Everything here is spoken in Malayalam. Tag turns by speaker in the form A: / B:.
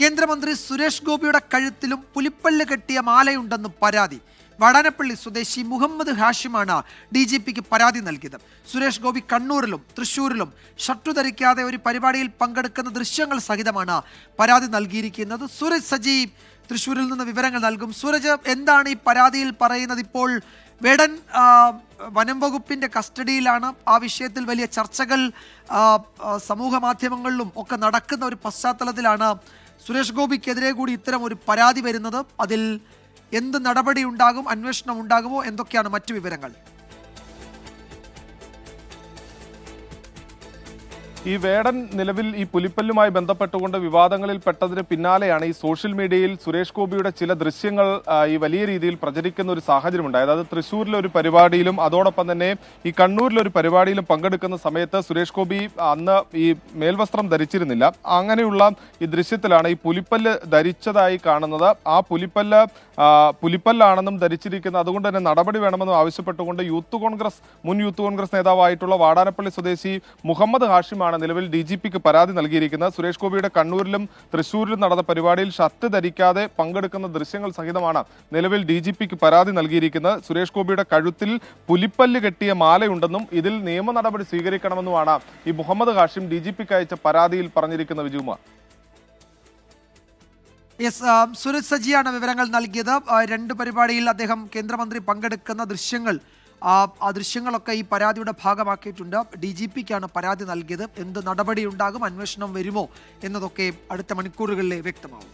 A: കേന്ദ്രമന്ത്രി സുരേഷ് ഗോപിയുടെ കഴുത്തിലും പുലിപ്പല്ല് കെട്ടിയ മാലയുണ്ടെന്ന് പരാതി. വടാനപ്പള്ളി സ്വദേശി മുഹമ്മദ് ഹാഷിമാണ് ഡി ജി പിക്ക് പരാതി നൽകിയത്. സുരേഷ് ഗോപി കണ്ണൂരിലും തൃശൂരിലും ഷർട്ടു ധരിക്കാതെ ഒരു പരിപാടിയിൽ പങ്കെടുക്കുന്ന ദൃശ്യങ്ങൾ സഹിതമാണ് പരാതി നൽകിയിരിക്കുന്നത്. സുരജ് സജി തൃശൂരിൽ നിന്ന് വിവരങ്ങൾ നൽകും. സുരജ് എന്താണ് ഈ പരാതിയിൽ പറയുന്നത്? ഇപ്പോൾ വേടൻ വനം വകുപ്പിന്റെ കസ്റ്റഡിയിലാണ് ആ വിഷയത്തിൽ വലിയ ചർച്ചകൾ സമൂഹ മാധ്യമങ്ങളിലും ഒക്കെ നടക്കുന്ന ഒരു പശ്ചാത്തലത്തിലാണ് സുരേഷ് ഗോപിക്കെതിരെ കൂടി ഇത്തരം ഒരു പരാതി വരുന്നത് അതിൽ എന്ത് നടപടി ഉണ്ടാകും അന്വേഷണം ഉണ്ടാകുമോ എന്തൊക്കെയാണ് മറ്റു വിവരങ്ങൾ?
B: ഈ വേടൻ നിലവിൽ ഈ പുലിപ്പല്ലുമായി ബന്ധപ്പെട്ടുകൊണ്ട് വിവാദങ്ങളിൽ പെട്ടതിന് പിന്നാലെയാണ് ഈ സോഷ്യൽ മീഡിയയിൽ സുരേഷ് ഗോപിയുടെ ചില ദൃശ്യങ്ങൾ ഈ വലിയ രീതിയിൽ പ്രചരിക്കുന്ന ഒരു സാഹചര്യം ഉണ്ടായത് അത് തൃശ്ശൂരിലെ ഒരു പരിപാടിയിലും അതോടൊപ്പം തന്നെ ഈ കണ്ണൂരിലെ ഒരു പരിപാടിയിലും പങ്കെടുക്കുന്ന സമയത്ത് സുരേഷ് ഗോപി അന്ന് ഈ മേൽവസ്ത്രം ധരിച്ചിരുന്നില്ല. അങ്ങനെയുള്ള ഈ ദൃശ്യത്തിലാണ് ഈ പുലിപ്പല്ല് ധരിച്ചതായി കാണുന്നത്. ആ പുലിപ്പല്ല് പുലിപ്പല്ലാണെന്നും ധരിച്ചിരിക്കുന്നത്. അതുകൊണ്ട് തന്നെ നടപടി വേണമെന്നും ആവശ്യപ്പെട്ടുകൊണ്ട് യൂത്ത് കോൺഗ്രസ് മുൻ യൂത്ത് കോൺഗ്രസ് നേതാവായിട്ടുള്ള വാടാനപ്പള്ളി സ്വദേശി മുഹമ്മദ് ഹാഷിമാണ് നിലവിൽ ഡി ജി പിക്ക് പരാതി നൽകിയിരിക്കുന്നത്. സുരേഷ് ഗോപിയുടെ കണ്ണൂരിലും തൃശൂരിലും നടന്ന പരിപാടിയിൽ ഷർട്ട് ധരിക്കാതെ പങ്കെടുക്കുന്ന ദൃശ്യങ്ങൾ സഹിതമാണ് നിലവിൽ ഡി ജി പിക്ക് പരാതി നൽകിയിരിക്കുന്നത്. സുരേഷ് ഗോപിയുടെ കഴുത്തിൽ പുലിപ്പല്ല് കെട്ടിയ മാലയുണ്ടെന്നും ഇതിൽ നിയമ നടപടി സ്വീകരിക്കണമെന്നുമാണ് ഈ മുഹമ്മദ് ഹാഷിം ഡി ജി പിക്ക് അയച്ച പരാതിയിൽ പറഞ്ഞിരിക്കുന്ന വിജുകുമാർ
A: യെസ് സുരജ് സജിയാണ് വിവരങ്ങൾ നൽകിയത്. രണ്ട് പരിപാടിയിൽ അദ്ദേഹം കേന്ദ്രമന്ത്രി പങ്കെടുക്കുന്ന ദൃശ്യങ്ങൾ ആ ദൃശ്യങ്ങളൊക്കെ ഈ പരാതിയുടെ ഭാഗമാക്കിയിട്ടുണ്ട്. ഡി ജി പിക്കാണ് പരാതി നൽകിയത്. എന്ത് നടപടി ഉണ്ടാകും അന്വേഷണം വരുമോ എന്നതൊക്കെ അടുത്ത മണിക്കൂറുകളിലെ വ്യക്തമാവും.